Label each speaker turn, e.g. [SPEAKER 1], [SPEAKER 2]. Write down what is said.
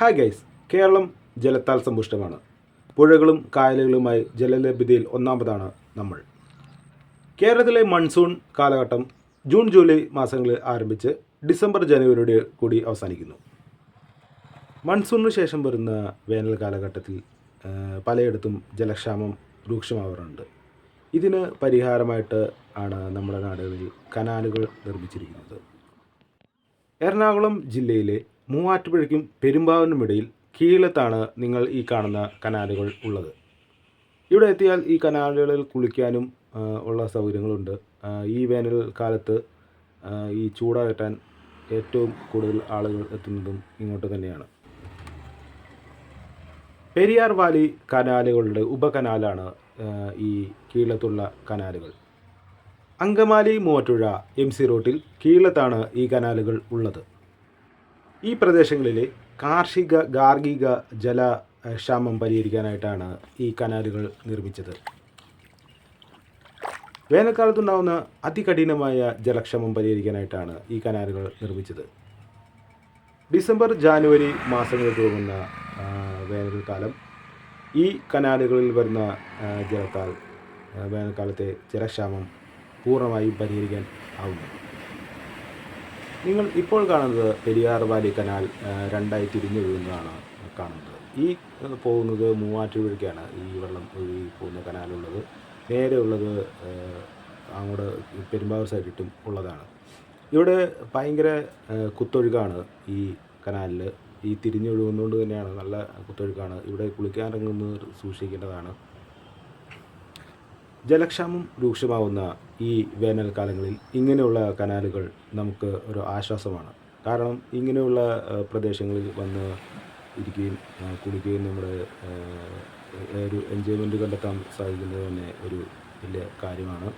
[SPEAKER 1] Hi guys Keralam ജലത്താൽ സമ്പുഷ്ടമാണ്. പുഴകളും കായലുകളുമായി ജലലഭ്യതയിൽ ഒന്നാമതാണ് നമ്മൾ. കേരളത്തിലെ മൺസൂൺ കാലഘട്ടം ജൂൺ ജൂലൈ മാസങ്ങളിൽ ആരംഭിച്ച് ഡിസംബർ ജനുവരിയുടെ കൂടി അവസാനിക്കുന്നു. മൺസൂണിന് ശേഷം വരുന്ന വേനൽ കാലഘട്ടത്തിൽ പലയിടത്തും ജലക്ഷാമം രൂക്ഷമാവാറുണ്ട്. ഇതിന് പരിഹാരമായിട്ട് ആണ് നമ്മുടെ നാടുകളിൽ കനാലുകൾ നിർമ്മിച്ചിരിക്കുന്നത്. എറണാകുളം ജില്ലയിലെ മൂവാറ്റുപുഴയ്ക്കും പെരുമ്പാവനുമിടയിൽ കീഴത്താണ് നിങ്ങൾ ഈ കാണുന്ന കനാലുകൾ ഉള്ളത്. ഇവിടെ എത്തിയാൽ ഈ കനാലുകളിൽ കുളിക്കാനും ഉള്ള സൗകര്യങ്ങളുണ്ട്. ഈ വേനൽ കാലത്ത് ഈ ചൂടകറ്റാൻ ഏറ്റവും കൂടുതൽ ആളുകൾ എത്തുന്നതും ഇങ്ങോട്ട് തന്നെയാണ്. പെരിയാർ വാലി കനാലുകളുടെ ഉപകനാലാണ് ഈ കീഴത്തുള്ള കനാലുകൾ. അങ്കമാലി മൂവറ്റുഴ എം സി റോട്ടിൽ കീഴത്താണ് ഈ കനാലുകൾ ഉള്ളത്. ഈ പ്രദേശങ്ങളിലെ കാർഷിക ഗാർഹിക ജല ക്ഷാമം പരിഹരിക്കാനായിട്ടാണ് ഈ കനാലുകൾ നിർമ്മിച്ചത്. വേനൽക്കാലത്തുണ്ടാകുന്ന അതികഠിനമായ ജലക്ഷാമം പരിഹരിക്കാനായിട്ടാണ് ഈ കനാലുകൾ നിർമ്മിച്ചത്. ഡിസംബർ ജാനുവരി മാസങ്ങളിൽ തുടങ്ങുന്ന വേനൽക്കാലം ഈ കനാലുകളിൽ വരുന്ന ജലത്താൽ വേനൽക്കാലത്തെ ജലക്ഷാമം പൂർണമായും പരിഹരിക്കാൻ ആവുക നിങ്ങൾ ഇപ്പോൾ കാണുന്നത് പെരിയാർ വാലി കനാൽ രണ്ടായി തിരിഞ്ഞു വീഴുന്നതാണ് കാണുന്നത്. ഈ പോകുന്നത് മൂവാറ്റുപുഴയ്ക്കാണ്. ഈ വെള്ളം ഒഴുകി പോകുന്ന കനാലുള്ളത്. നേരെ ഉള്ളത് അങ്ങോട്ട് പെരുമ്പാവൂർ സൈഡിട്ടും ഉള്ളതാണ്. ഇവിടെ ഭയങ്കര കുത്തൊഴുക്കാണ് ഈ കനാലിൽ ഈ തിരിഞ്ഞൊഴുകുന്നതുകൊണ്ട് തന്നെയാണ് നല്ല കുത്തൊഴുക്കാണ്. ഇവിടെ കുളിക്കാനിറങ്ങുന്നത് സൂക്ഷിക്കേണ്ടതാണ്. ജലക്ഷാമം രൂക്ഷമാവുന്ന ഈ വേനൽക്കാലങ്ങളിൽ ഇങ്ങനെയുള്ള കനാലുകൾ നമുക്ക് ഒരു ആശ്വാസമാണ്. കാരണം ഇങ്ങനെയുള്ള പ്രദേശങ്ങളിൽ വന്ന് ഇരിക്കുകയും കുളിക്കുകയും നമ്മുടെ ഒരു എൻജോയ്മെന്റ് കണ്ടെത്താൻ സാധിക്കുന്നത് തന്നെ ഒരു വലിയ കാര്യമാണ്.